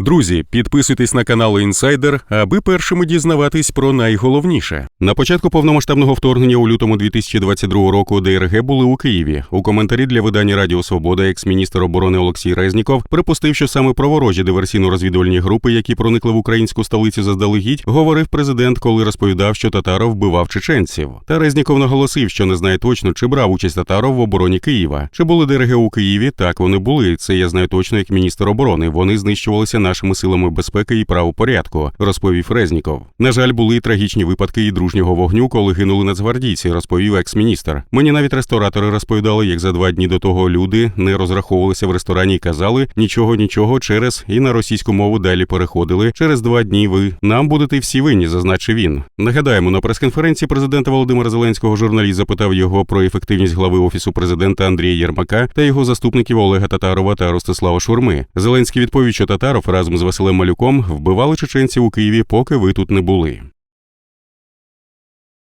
Друзі, підписуйтесь на канал Інсайдер, аби першими дізнаватись про найголовніше. На початку повномасштабного вторгнення у лютому 2022 року ДРГ були у Києві. У коментарі для видання Радіо Свобода екс-міністр оборони Олексій Резніков припустив, що саме про ворожі диверсійно-розвідувальні групи, які проникли в українську столицю заздалегідь, говорив президент, коли розповідав, що Татаров вбивав чеченців. Та Резніков наголосив, що не знає точно, чи брав участь Татаров в обороні Києва. Чи були ДРГ у Києві? Так вони були. Це я знаю точно як міністр оборони. Вони знищувалися нашими силами безпеки і правопорядку, розповів Резніков. На жаль, були трагічні випадки і дружнього вогню, коли гинули нацгвардійці, розповів екс-міністр. Мені навіть ресторатори розповідали, як за два дні до того люди не розраховувалися в ресторані і казали нічого, нічого через і на російську мову далі переходили. Через два дні ви нам будете всі винні, зазначив він. Нагадаємо, на прес-конференції президента Володимира Зеленського журналіст запитав його про ефективність глави офісу президента Андрія Єрмака та його заступників Олега Татарова та Ростислава Шурми. Зеленський відповів, що Татаров разом з Василем Малюком вбивали чеченців у Києві, поки ви тут не були.